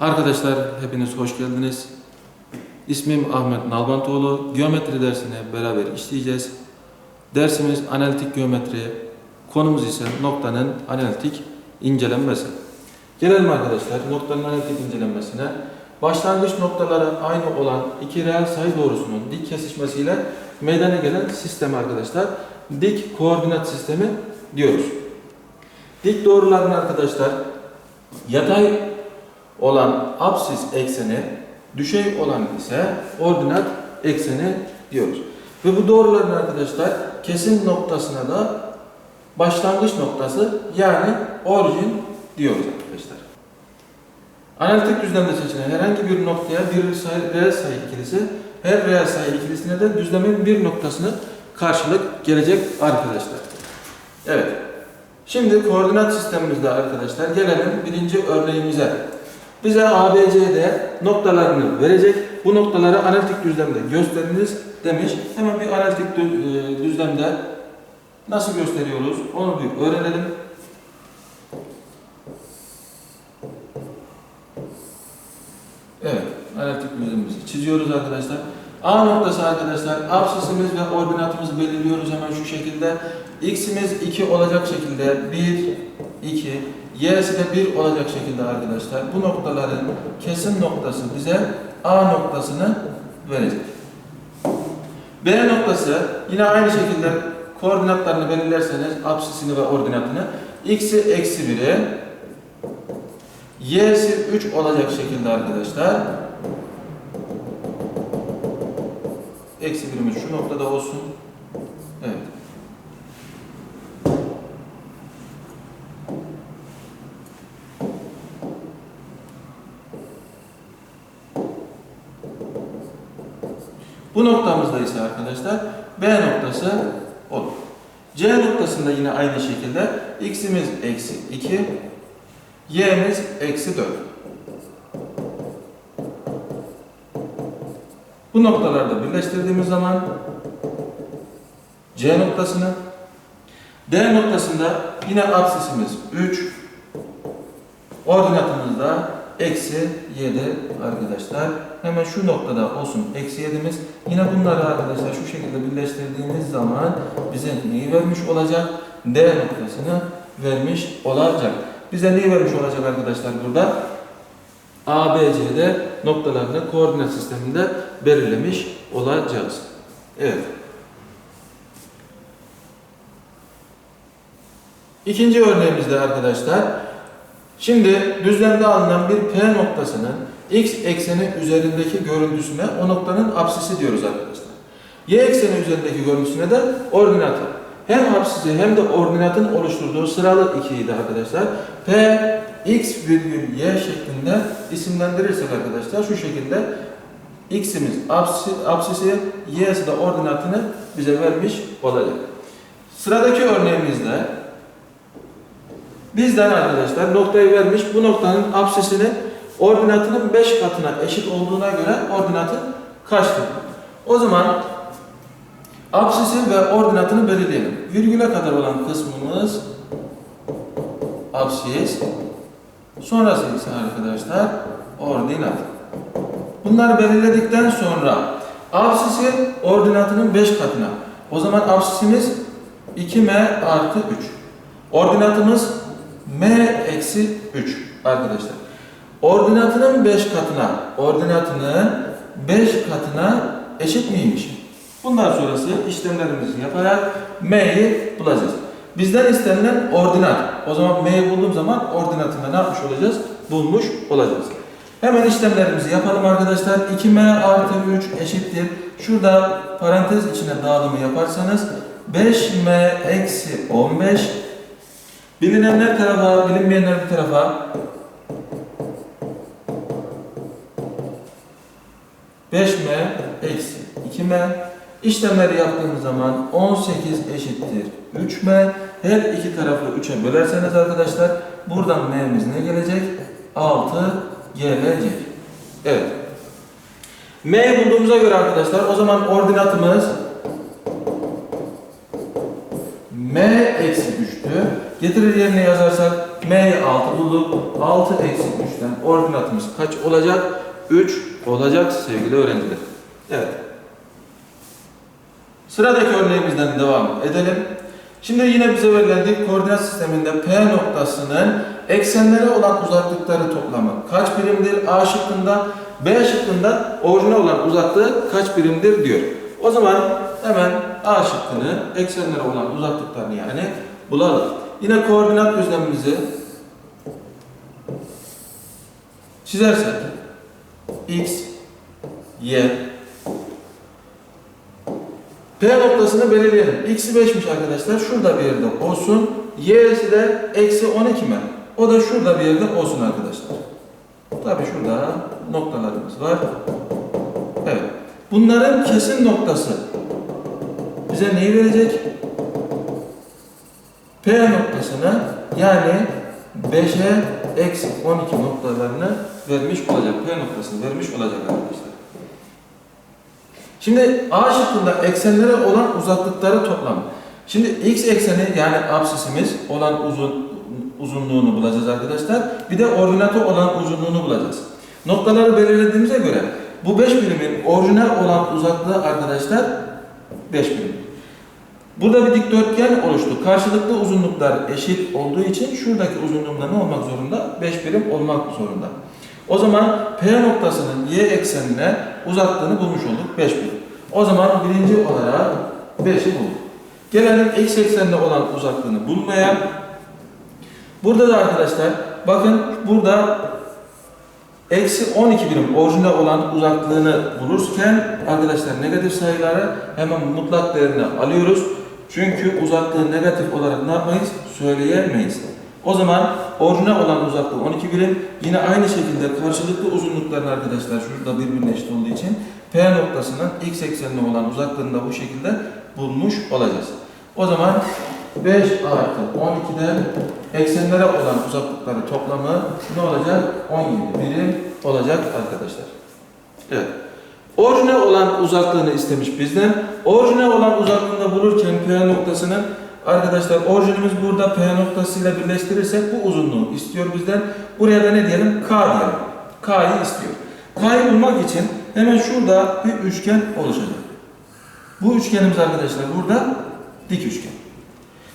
Arkadaşlar hepiniz hoş geldiniz. İsmim Ahmet Nalbantoğlu. Geometri dersini beraber işleyeceğiz. Dersimiz analitik geometri. Konumuz ise noktanın analitik incelenmesi. Gelelim arkadaşlar noktanın analitik incelenmesine. Başlangıç noktaları aynı olan iki reel sayı doğrusunun dik kesişmesiyle meydana gelen sistem arkadaşlar dik koordinat sistemi diyoruz. Dik doğruların arkadaşlar yatay olan absis ekseni, düşey olan ise ordinat ekseni diyoruz. Ve bu doğruların arkadaşlar kesim noktasına da başlangıç noktası yani orijin diyoruz arkadaşlar. Analitik düzlemde seçilen herhangi bir noktaya bir sayı, reel sayı ikilisi, her reel sayı ikilisine de düzlemin bir noktasını karşılık gelecek arkadaşlar. Evet. Şimdi koordinat sistemimizde arkadaşlar gelelim birinci örneğimize. Bize ABCD noktalarını verecek. Bu noktaları analitik düzlemde gösteriniz demiş. Hemen bir analitik e, düzlemde nasıl gösteriyoruz onu bir öğrenelim. Evet, analitik düzlemimizi çiziyoruz arkadaşlar. A noktası arkadaşlar, absisimiz ve ordinatımızı belirliyoruz hemen şu şekilde. X'imiz 2 olacak şekilde 1, 2, Y'si de 1 olacak şekilde arkadaşlar. Bu noktaların kesim noktası bize A noktasını verecek. B noktası yine aynı şekilde koordinatlarını belirlerseniz absisini ve ordinatını x'i eksi 1'e y'si 3 olacak şekilde arkadaşlar eksi birimiz şu noktada olsun. Evet. Bu noktamızda ise arkadaşlar B noktası olur. C noktasında yine aynı şekilde x'imiz eksi 2, y'miz eksi 4. Bu noktalarda birleştirdiğimiz zaman C noktasını, D noktasında yine absisimiz 3, ordinatımız da eksi 7 arkadaşlar. Hemen şu noktada olsun eksi 7'miz. Yine bunları arkadaşlar şu şekilde birleştirdiğimiz zaman bize neyi vermiş olacak? D noktasını vermiş olacak. Bize neyi vermiş olacak arkadaşlar burada? A, B, C'de noktalarını koordinat sisteminde belirlemiş olacağız. Evet. İkinci örneğimizde arkadaşlar, şimdi düzlemde alınan bir P noktasının x ekseni üzerindeki görüntüsüne o noktanın apsisi diyoruz arkadaşlar. Y ekseni üzerindeki görüntüsüne de ordinatı. Hem apsisi hem de ordinatın oluşturduğu sıralı ikiyi de arkadaşlar P x virgül y şeklinde isimlendirirsek arkadaşlar şu şekilde x'imiz apsisi, apsisi y'si de ordinatını bize vermiş olacak. Sıradaki örneğimizde bizden arkadaşlar noktayı vermiş bu noktanın apsisini ordinatının 5 katına eşit olduğuna göre ordinatı kaçtır? O zaman apsisi ve ordinatını belirleyelim. Virgüle kadar olan kısmımız apsis. Sonrası ise arkadaşlar ordinat. Bunları belirledikten sonra apsisi ordinatının 5 katına. O zaman apsisimiz 2m artı 3. Ordinatımız m eksi 3 arkadaşlar. Ordinatının 5 katına, ordinatının 5 katına eşit miymiş? Bundan sonrası işlemlerimizi yaparak m'yi bulacağız. Bizden istenilen ordinat. O zaman m'yi bulduğum zaman ordinatını ne yapmış olacağız? Bulmuş olacağız. Hemen işlemlerimizi yapalım arkadaşlar. 2m artı 3 eşittir. Şurada parantez içine dağılımı yaparsanız 5m eksi 15 bilinenler tarafa, bilinmeyenler bir tarafa 5m eksi 2m işlemleri yaptığımız zaman 18 eşittir 3m her iki tarafı 3'e bölerseniz arkadaşlar buradan m'miz ne gelecek? 6 gelecek. Evet. M'yi bulduğumuza göre arkadaşlar o zaman ordinatımız m eksi 3'tü. Getirir yerine yazarsak M'yi 6 bulduk. 6 eksi 3'ten ordinatımız kaç olacak? 3 olacak sevgili öğrenciler. Evet. Sıradaki örneğimizden devam edelim. Şimdi yine bize verilen dik koordinat sisteminde P noktasının eksenlere olan uzaklıkları toplamı kaç birimdir? A şıkkında, B şıkkında orijinal olan uzaklığı kaç birimdir diyor. O zaman hemen A şıkkını eksenlere olan uzaklıklarını yani bulalım. Yine koordinat düzlemimizi çizersek x, y, P noktasını belirleyelim. X'i 5'miş arkadaşlar. Şurada bir yerde olsun. Y'si de eksi 12 mi? O da şurada bir yerde olsun arkadaşlar. Tabi şurada noktalarımız var. Evet. Bunların kesin noktası bize neyi verecek? P noktasını yani 5'e eksi 12 noktalarını vermiş olacak. P noktasını vermiş olacak arkadaşlar. Şimdi A şıkkında eksenlere olan uzaklıkları toplam. Şimdi x ekseni yani absisimiz olan uzun uzunluğunu bulacağız arkadaşlar. Bir de ordinatı olan uzunluğunu bulacağız. Noktaları belirlediğimize göre bu 5 birimin orijinal olan uzaklığı arkadaşlar 5 birim. Burada bir dikdörtgen oluştu. Karşılıklı uzunluklar eşit olduğu için şuradaki uzunluğunda ne olmak zorunda? 5 birim olmak zorunda. O zaman P noktasının y eksenine uzaklığını bulmuş olduk 5 birim. O zaman birinci olarak 5'i bulduk. Gelelim x ekseninde olan uzaklığını bulmaya. Burada da arkadaşlar bakın burada eksi 12 birim orijinal olan uzaklığını bulurken arkadaşlar negatif sayıları hemen mutlak değerine alıyoruz. Çünkü uzaklığı negatif olarak ne yapmayız? Söyleyemeyiz. O zaman orijinal olan uzaklığı 12 birim. Yine aynı şekilde karşılıklı uzunlukların arkadaşlar şurada birbirine eşit olduğu için P noktasının x eksenine olan uzaklığını da bu şekilde bulmuş olacağız. O zaman 5 artı 12'den eksenlere olan uzaklıkları toplamı ne olacak? 17 birim olacak arkadaşlar. Evet. Orijinal olan uzaklığını istemiş bizden. Orijinal olan uzaklığını bulurken P noktasının arkadaşlar orijinimiz burada P noktasıyla birleştirirsek bu uzunluğu istiyor bizden. Buraya da ne diyelim? K diyelim. K'yı istiyor. K'yı bulmak için hemen şurada bir üçgen oluşacak. Bu üçgenimiz arkadaşlar burada dik üçgen.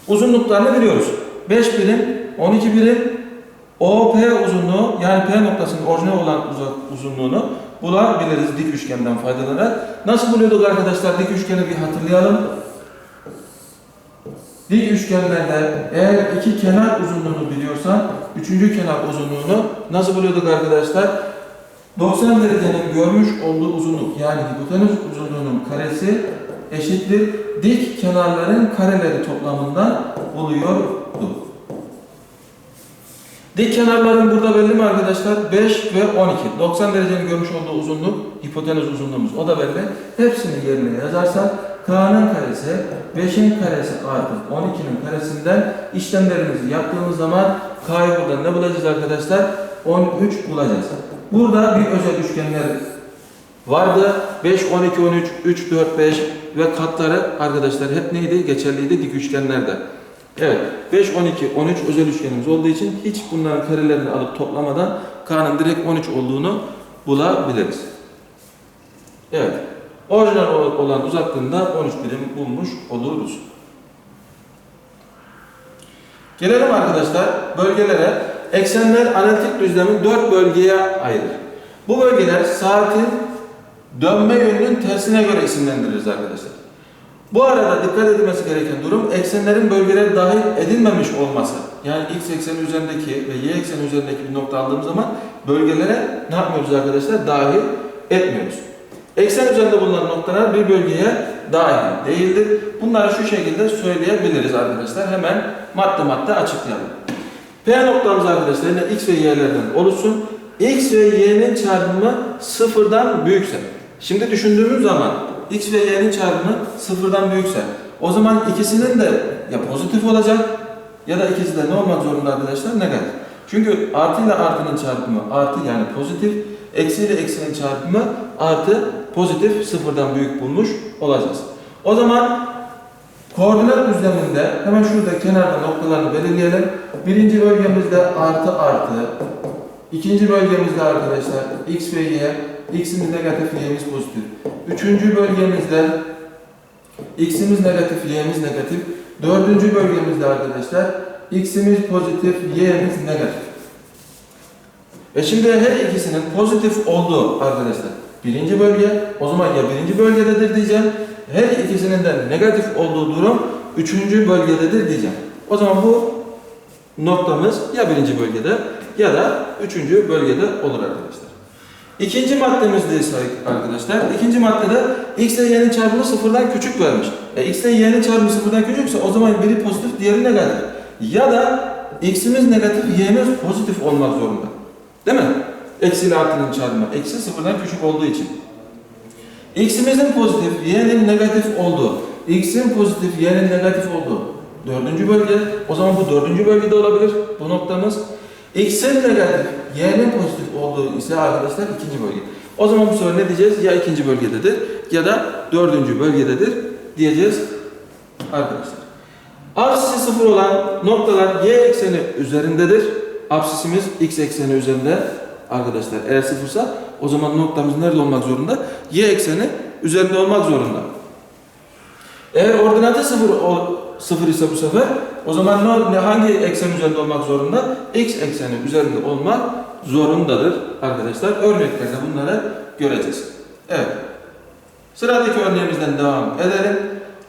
Uzunluklarını biliyoruz. 5 birim, 12 birim, OP uzunluğu yani P noktasının orijinal olan uzak uzunluğunu bulabiliriz dik üçgenden faydalanarak. Nasıl buluyorduk arkadaşlar dik üçgeni bir hatırlayalım. Dik üçgenlerde eğer iki kenar uzunluğunu biliyorsan üçüncü kenar uzunluğunu nasıl buluyorduk arkadaşlar? 90 derecenin görmüş olduğu uzunluk yani hipotenüs uzunluğunun karesi eşittir dik kenarların kareleri toplamından buluyordu. Dik kenarların burada belli mi arkadaşlar? 5 ve 12. 90 derecenin görmüş olduğu uzunluk hipotenüs uzunluğumuz. O da belli. Hepsini yerine yazarsak K'nın karesi 5'in karesi artı 12'nin karesinden işlemlerimizi yaptığımız zaman K'yı burada ne bulacağız arkadaşlar? 13 bulacağız. Burada bir özel üçgenler vardı. 5, 12, 13, 3, 4, 5 ve katları arkadaşlar hep neydi? Geçerliydi dik üçgenlerde. Evet, 5, 12, 13 özel üçgenimiz olduğu için hiç bunların karelerini alıp toplamadan K'nın direkt 13 olduğunu bulabiliriz. Evet, orijinal olan uzaklığında 13 birim bulmuş oluruz. Gelelim arkadaşlar bölgelere. Eksenler analitik düzlemin 4 bölgeye ayırır. Bu bölgeler saatin dönme yönünün tersine göre isimlendiririz arkadaşlar. Bu arada dikkat edilmesi gereken durum eksenlerin bölgelere dahil edilmemiş olması. Yani x ekseni üzerindeki ve y ekseni üzerindeki bir nokta aldığımız zaman bölgelere ne yapmıyoruz arkadaşlar? Dahil etmiyoruz. Eksen üzerinde bulunan noktalar bir bölgeye dahil değildir. Bunları şu şekilde söyleyebiliriz arkadaşlar. Hemen madde madde açıklayalım. P noktamız arkadaşlar yine x ve y'lerden oluşsun. x ve y'nin çarpımı sıfırdan büyükse. Şimdi düşündüğümüz zaman x ve y'nin çarpımı sıfırdan büyükse o zaman ikisinin de ya pozitif olacak ya da ikisi de ne olmak zorunda arkadaşlar? Negatif. Çünkü artı ile artının çarpımı artı yani pozitif, eksi ile eksinin çarpımı artı pozitif sıfırdan büyük bulmuş olacağız. O zaman Koordinat düzleminde hemen şurada kenarda noktalarını belirleyelim. Birinci bölgemizde artı artı. İkinci bölgemizde arkadaşlar x ve y. x'imiz negatif, y'miz pozitif. Üçüncü bölgemizde x'imiz negatif, y'miz negatif. Dördüncü bölgemizde arkadaşlar x'imiz pozitif, y'miz negatif. E şimdi her ikisinin pozitif olduğu arkadaşlar birinci bölge, o zaman ya birinci bölgededir diyeceğim. Her ikisinin de negatif olduğu durum üçüncü bölgededir diyeceğim. O zaman bu noktamız ya birinci bölgede ya da üçüncü bölgede olur arkadaşlar. İkinci maddemizde ise arkadaşlar, ikinci maddede x ile y'nin çarpımı sıfırdan küçük vermiş. E, x ile y'nin çarpımı sıfırdan küçükse o zaman biri pozitif, diğeri negatif. Ya da x'imiz negatif, y'miz pozitif olmak zorunda. Değil mi? Eksi ile artının çarpımı. Eksi sıfırdan küçük olduğu için. X'imizin pozitif, y'nin negatif olduğu, x'in pozitif, y'nin negatif olduğu dördüncü bölge. O zaman bu dördüncü bölgede olabilir bu noktamız. X'in negatif, y'nin pozitif olduğu ise arkadaşlar ikinci bölge. O zaman bu sefer ne diyeceğiz? Ya ikinci bölgededir ya da dördüncü bölgededir diyeceğiz arkadaşlar. Absisi sıfır olan noktalar y ekseni üzerindedir. Absisimiz x ekseni üzerinde arkadaşlar. Eğer sıfırsa o zaman noktamız nerede olmak zorunda? Y ekseni üzerinde olmak zorunda. Eğer ordinatı sıfır, o, sıfır ise bu sefer o zaman ne, ne- hangi eksen üzerinde olmak zorunda? X ekseni üzerinde olmak zorundadır arkadaşlar. Örneklerde bunları göreceğiz. Evet. Sıradaki örneğimizden devam edelim.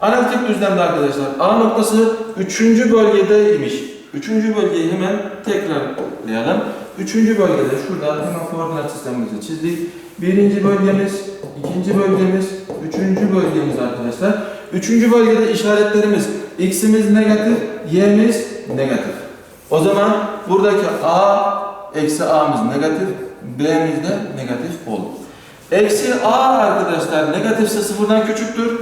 Analitik düzlemde arkadaşlar A noktası 3. bölgedeymiş. 3. bölgeyi hemen tekrarlayalım. 3. bölgede şurada hemen koordinat sistemimizi çizdik. Birinci bölgemiz, ikinci bölgemiz, üçüncü bölgemiz arkadaşlar. Üçüncü bölgede işaretlerimiz x'imiz negatif, y'miz negatif. O zaman buradaki a eksi a'mız negatif, b'miz de negatif olur. Eksi a arkadaşlar negatifse sıfırdan küçüktür.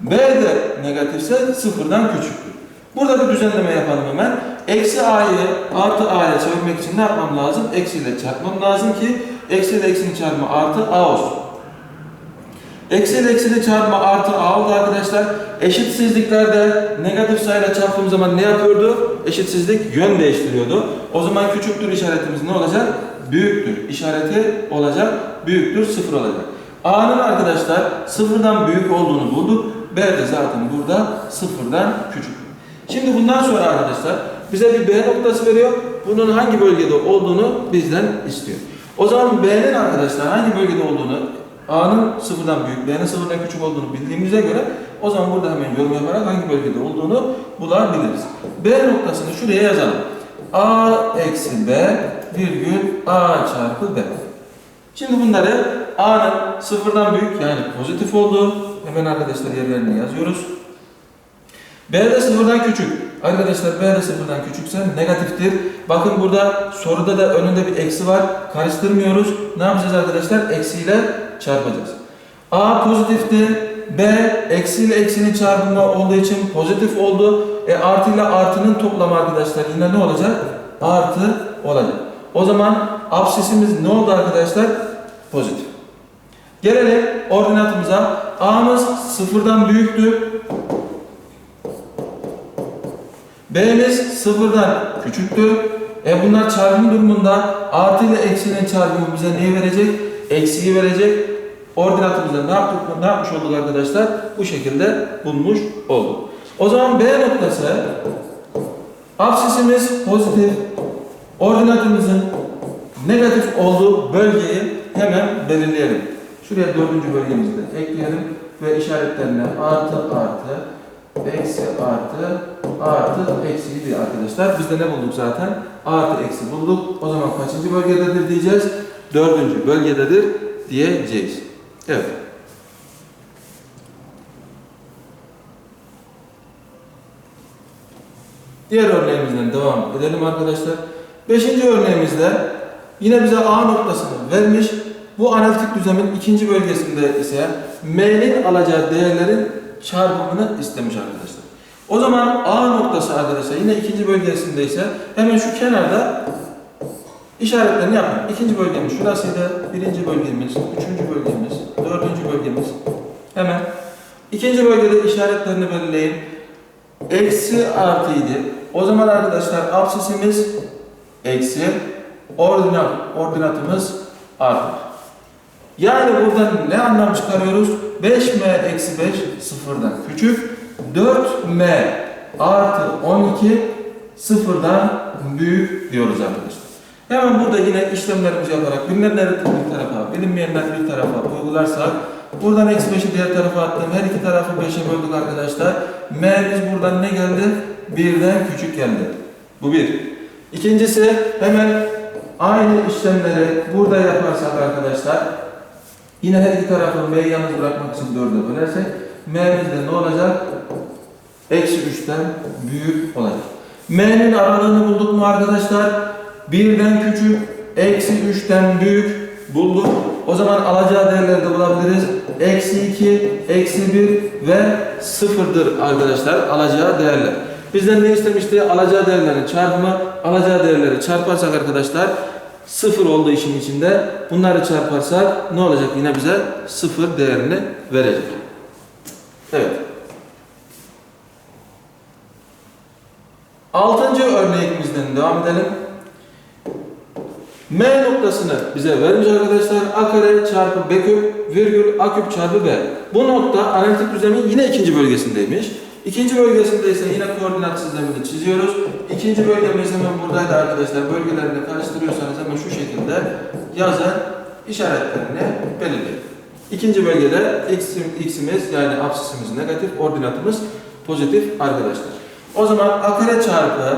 B de negatifse sıfırdan küçüktür. Burada bir düzenleme yapalım hemen. Eksi a'yı artı a'ya çevirmek için ne yapmam lazım? Eksi ile çarpmam lazım ki eksi ile eksinin çarpımı artı a olsun. Eksi ile eksinin çarpımı artı a oldu arkadaşlar. Eşitsizliklerde negatif sayıyla çarptığım zaman ne yapıyordu? Eşitsizlik yön değiştiriyordu. O zaman küçüktür işaretimiz ne olacak? Büyüktür. İşareti olacak. Büyüktür. Sıfır olacak. A'nın arkadaşlar sıfırdan büyük olduğunu bulduk. B de zaten burada sıfırdan küçük. Şimdi bundan sonra arkadaşlar bize bir B noktası veriyor. Bunun hangi bölgede olduğunu bizden istiyor. O zaman B'nin arkadaşlar hangi bölgede olduğunu A'nın sıfırdan büyük, B'nin sıfırdan küçük olduğunu bildiğimize göre o zaman burada hemen yorum yaparak hangi bölgede olduğunu bulabiliriz. B noktasını şuraya yazalım. A eksi B virgül A çarpı B. Şimdi bunları A'nın sıfırdan büyük yani pozitif olduğu hemen arkadaşlar yerlerini yazıyoruz. B de sıfırdan küçük. Arkadaşlar B de sıfırdan küçükse negatiftir. Bakın burada soruda da önünde bir eksi var. Karıştırmıyoruz. Ne yapacağız arkadaşlar? Eksiyle çarpacağız. A pozitifti. B eksiyle eksinin çarpımı olduğu için pozitif oldu. E artı ile artının toplamı arkadaşlar yine ne olacak? Artı olacak. O zaman absisimiz ne oldu arkadaşlar? Pozitif. Gelelim ordinatımıza. A'mız sıfırdan büyüktü. B'miz sıfırdan küçüktü. E bunlar çarpım durumunda artı ile eksinin çarpımı bize neyi verecek? Eksiyi verecek. Ordinatımızda ne yaptık? Ne yapmış olduk arkadaşlar? Bu şekilde bulmuş olduk. O zaman B noktası absisimiz pozitif. Ordinatımızın negatif olduğu bölgeyi hemen belirleyelim. Şuraya dördüncü bölgemizi de ekleyelim ve işaretlerine artı artı eksi artı artı eksiydi arkadaşlar. Biz de ne bulduk zaten? Artı eksi bulduk. O zaman kaçıncı bölgededir diyeceğiz? Dördüncü bölgededir diyeceğiz. Evet. Diğer örneğimizden devam edelim arkadaşlar. Beşinci örneğimizde yine bize A noktasını vermiş. Bu analitik düzenin ikinci bölgesinde ise M'nin alacağı değerlerin çarpımını istemiş arkadaşlar. O zaman A noktası arkadaşlar yine ikinci bölgesinde ise hemen şu kenarda işaretlerini yapın. İkinci bölgemiz şurasıydı. Birinci bölgemiz, üçüncü bölgemiz, dördüncü bölgemiz. Hemen ikinci bölgede işaretlerini belirleyin. eksi artı. O zaman arkadaşlar absisimiz eksi ordinat, ordinatımız artı. Yani buradan ne anlam çıkarıyoruz? 5m eksi 5 sıfırdan küçük. 4m artı 12 sıfırdan büyük diyoruz arkadaşlar. Hemen burada yine işlemlerimizi yaparak bilinenleri bir tarafa, bilinmeyenler bir tarafa uygularsak buradan eksi 5'i diğer tarafa attım. Her iki tarafı 5'e böldük arkadaşlar. M'miz buradan ne geldi? Birden küçük geldi. Bu bir. İkincisi hemen aynı işlemleri burada yaparsak arkadaşlar yine her iki tarafı M'yi yalnız bırakmak için 4'e bölersek M'miz de ne olacak? Eksi 3'ten büyük olacak. M'nin aralığını bulduk mu arkadaşlar? Birden küçük, eksi 3'ten büyük bulduk. O zaman alacağı değerleri de bulabiliriz. Eksi 2, eksi 1 ve 0'dır arkadaşlar alacağı değerler. Bizden ne istemişti? Alacağı değerlerin çarpımı, alacağı değerleri çarparsak arkadaşlar 0 olduğu işin içinde bunları çarparsak ne olacak? Yine bize 0 değerini verecek. Evet. Altıncı örneğimizden devam edelim. M noktasını bize vermiş arkadaşlar. A kare çarpı B küp virgül A küp çarpı B. Bu nokta analitik düzenin yine ikinci bölgesindeymiş. İkinci bölgesinde ise yine koordinat sistemini çiziyoruz. İkinci bölgemiz hemen buradaydı arkadaşlar. Bölgelerini karıştırıyorsanız hemen şu şekilde yazın işaretlerini belirleyin. İkinci bölgede x- x'imiz yani absisimiz negatif, ordinatımız pozitif arkadaşlar. O zaman a kare çarpı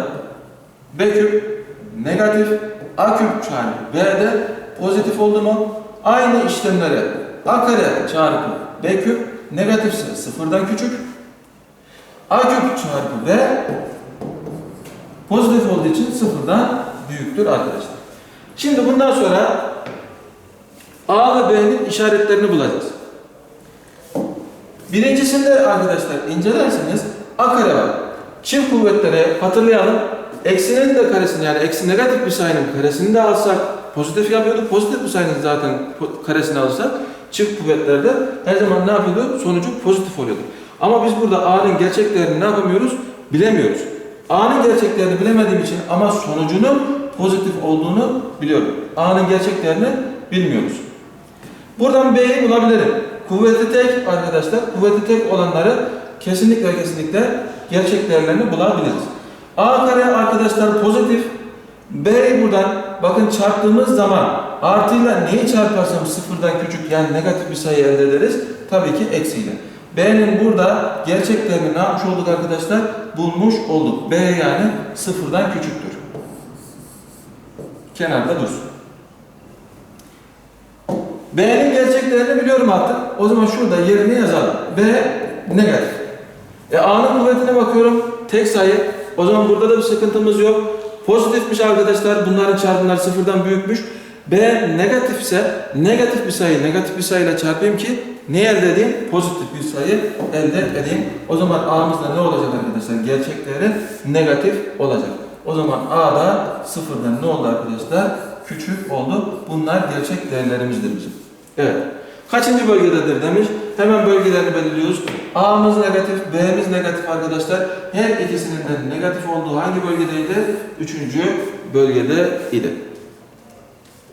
b küp negatif, a küp çarpı b'de pozitif oldu mu? Aynı işlemleri a kare çarpı b küp negatifse sıfırdan küçük, a küp çarpı b pozitif olduğu için sıfırdan büyüktür arkadaşlar. Şimdi bundan sonra A ve B'nin işaretlerini bulacağız. Birincisinde arkadaşlar incelerseniz A kare var. Çift kuvvetlere hatırlayalım. Eksinin de karesini yani eksi negatif bir sayının karesini de alsak pozitif yapıyordu. Pozitif bir sayının zaten karesini alırsak çift kuvvetlerde her zaman ne yapıyordu? Sonucu pozitif oluyordu. Ama biz burada A'nın gerçek değerini ne yapamıyoruz? Bilemiyoruz. A'nın gerçek değerini bilemediğim için ama sonucunun pozitif olduğunu biliyorum. A'nın gerçek değerini bilmiyoruz. Buradan B'yi bulabilirim. Kuvveti tek arkadaşlar, kuvveti tek olanları kesinlikle kesinlikle gerçek değerlerini bulabiliriz. A kare arkadaşlar pozitif. B'yi buradan bakın çarptığımız zaman artıyla neyi çarparsam sıfırdan küçük yani negatif bir sayı elde ederiz. Tabii ki eksiyle. B'nin burada gerçek değerini ne yapmış olduk arkadaşlar? Bulmuş olduk. B yani sıfırdan küçüktür. Kenarda dursun. B'nin gerçek değerini biliyorum artık. O zaman şurada yerini yazalım. B negatif. E A'nın kuvvetine bakıyorum. Tek sayı. O zaman burada da bir sıkıntımız yok. Pozitifmiş arkadaşlar. Bunların çarpımları sıfırdan büyükmüş. B negatifse negatif bir sayı negatif bir sayıyla çarpayım ki ne elde edeyim? Pozitif bir sayı elde edeyim. O zaman A'mızda ne olacak arkadaşlar? Gerçek değeri negatif olacak. O zaman A da sıfırdan ne oldu arkadaşlar? Küçük oldu. Bunlar gerçek değerlerimizdir bizim. Evet. Kaçıncı bölgededir demiş. Hemen bölgelerini belirliyoruz. A'mız negatif, B'miz negatif arkadaşlar. Her ikisinin de negatif olduğu hangi bölgedeydi? Üçüncü bölgede idi.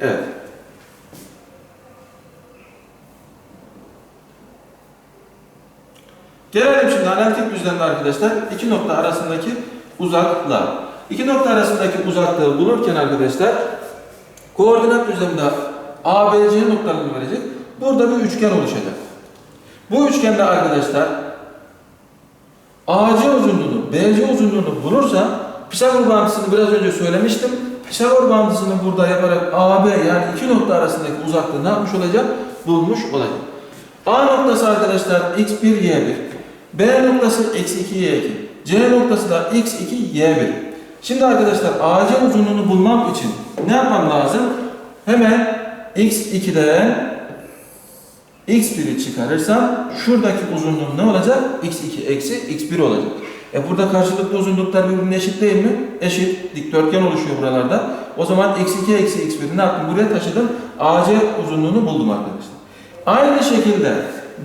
Evet. Gelelim şimdi analitik düzlemde arkadaşlar iki nokta arasındaki uzaklığa. İki nokta arasındaki uzaklığı bulurken arkadaşlar koordinat düzleminde ABC noktalarını verecek. Burada bir üçgen oluşacak. Bu üçgende arkadaşlar AC uzunluğunu, BC uzunluğunu bulursa Pisagor bağıntısını biraz önce söylemiştim. Pisagor bağıntısını burada yaparak AB yani iki nokta arasındaki uzaklığı ne yapmış olacak? Bulmuş olacak. A noktası arkadaşlar x1, y1. B noktası x2, y2. C noktası da x2, y1. Şimdi arkadaşlar AC uzunluğunu bulmam için ne yapmam lazım? Hemen x2'den x1'i çıkarırsam şuradaki uzunluğum ne olacak? x2 eksi x1 olacak. E burada karşılıklı uzunluklar birbirine eşit değil mi? Eşit. Dikdörtgen oluşuyor buralarda. O zaman x2 eksi x1'i ne yaptım? Buraya taşıdım. AC uzunluğunu buldum arkadaşlar. Aynı şekilde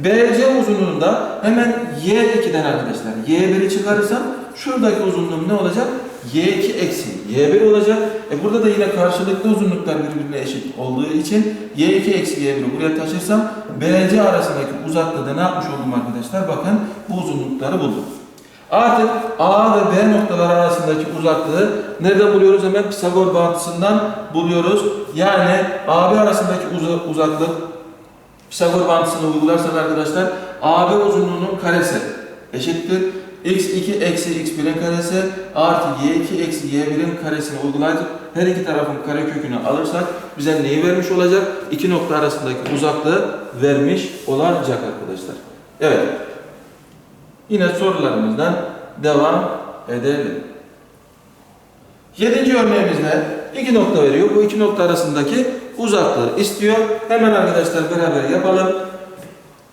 BC uzunluğunda hemen Y2'den arkadaşlar Y1'i çıkarırsam şuradaki uzunluğum ne olacak? Y2 eksi Y1 olacak. E burada da yine karşılıklı uzunluklar birbirine eşit olduğu için Y2 eksi Y1'i buraya taşırsam BC arasındaki uzaklığı da ne yapmış oldum arkadaşlar? Bakın bu uzunlukları buldum. Artık A ve B noktaları arasındaki uzaklığı nereden buluyoruz? Hemen Pisagor bağıntısından buluyoruz. Yani AB arasındaki uza- uzaklık Pisagor bağıntısını uygularsak arkadaşlar AB uzunluğunun karesi eşittir. X2 eksi x1'in karesi artı y2 eksi y1'in karesini uygulayıp her iki tarafın karekökünü alırsak bize neyi vermiş olacak? İki nokta arasındaki uzaklığı vermiş olacak arkadaşlar. Evet. Yine sorularımızdan devam edelim. Yedinci örneğimizde iki nokta veriyor. Bu iki nokta arasındaki uzaklığı istiyor. Hemen arkadaşlar beraber yapalım.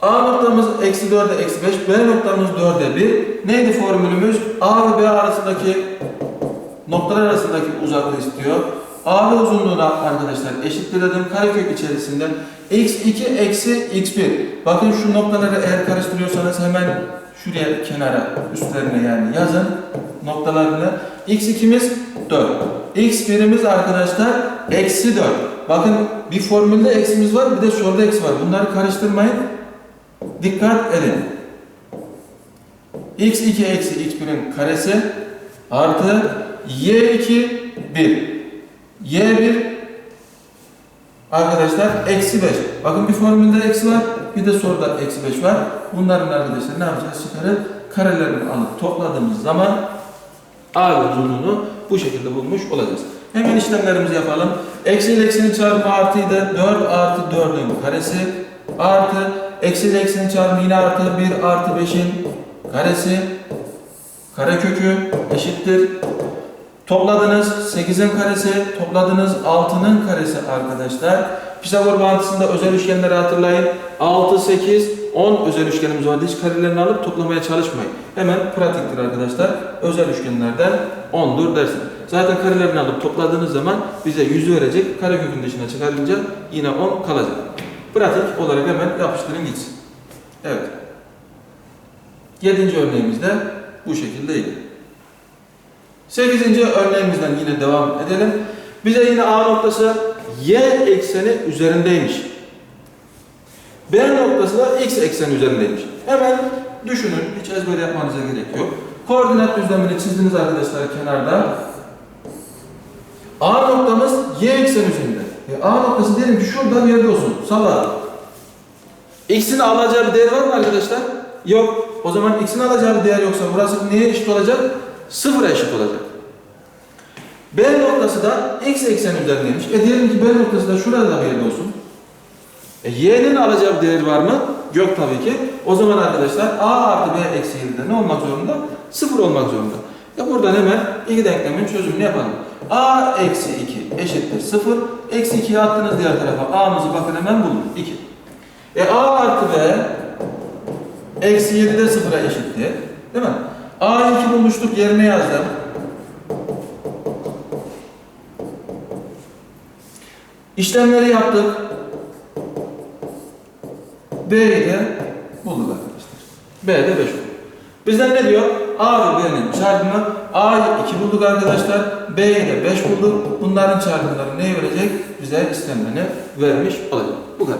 A noktamız eksi 4'e eksi 5, B noktamız 4'e 1. Neydi formülümüz? A ve B arasındaki noktalar arasındaki uzaklığı istiyor. AB uzunluğuna arkadaşlar eşittir dedim. Karekök içerisinden x2 eksi x1. Bakın şu noktaları eğer karıştırıyorsanız hemen şuraya kenara üstlerine yani yazın noktalarını. x2'miz 4. x1'imiz arkadaşlar eksi 4. Bakın bir formülde eksimiz var bir de soruda eksi var. Bunları karıştırmayın. Dikkat edin. x2 eksi x1'in karesi artı y2 1. y1 arkadaşlar eksi 5. Bakın bir formülde eksi var bir de soruda eksi 5 var. Bunların arkadaşlar ne yapacağız? Çıkarıp karelerini alıp topladığımız zaman A uzunluğunu bu şekilde bulmuş olacağız. Hemen işlemlerimizi yapalım. Eksi ile eksinin çarpımı artıydı. 4 artı 4'ün karesi artı eksi eksinin çarpımı yine artı 1 artı 5'in karesi karekökü eşittir. Topladınız 8'in karesi, topladınız 6'nın karesi arkadaşlar. Pisagor bağıntısında özel üçgenleri hatırlayın. 6, 8, 10 özel üçgenimiz vardı. Hiç karelerini alıp toplamaya çalışmayın. Hemen pratiktir arkadaşlar. Özel üçgenlerden 10'dur dersin. Zaten karelerini alıp topladığınız zaman bize 100'ü verecek. Karekökün dışına çıkarınca yine 10 kalacak. Pratik olarak hemen yapıştırın gitsin. Evet. Yedinci örneğimiz de bu şekildeydi. Sekizinci örneğimizden yine devam edelim. Bize yine A noktası y ekseni üzerindeymiş. B noktası da x ekseni üzerindeymiş. Hemen düşünün, hiç ezber yapmanıza gerek yok. Koordinat düzlemini çizdiniz arkadaşlar kenarda. A noktamız y ekseni üzerinde. E, A noktası diyelim ki şurada bir yerde olsun. Salla. X'in alacağı bir değer var mı arkadaşlar? Yok. O zaman x'in alacağı bir değer yoksa burası neye eşit olacak? Sıfıra eşit olacak. B noktası da x ekseni üzerindeymiş. E diyelim ki B noktası da şurada bir yerde olsun. E y'nin alacağı bir değer var mı? Yok tabii ki. O zaman arkadaşlar a artı b eksi 7'de ne olmak zorunda? Sıfır olmak zorunda. Ya buradan hemen iki denklemin çözümünü yapalım. A eksi 2 eşittir 0. Eksi 2'yi attınız diğer tarafa. a'mızı bakın hemen bulun. 2. E a artı b eksi 7 de sıfıra eşittir. Değil mi? a'yı 2 bulmuştuk yerine yazdım. İşlemleri yaptık. B'yi de bulduk arkadaşlar. B de 5 oldu. Bizden ne diyor? A ve B'nin çarpımı A'yı 2 bulduk arkadaşlar. B'yi de 5 bulduk. Bunların çarpımları neyi verecek? Bize istemlerini vermiş olacak. Bu kadar.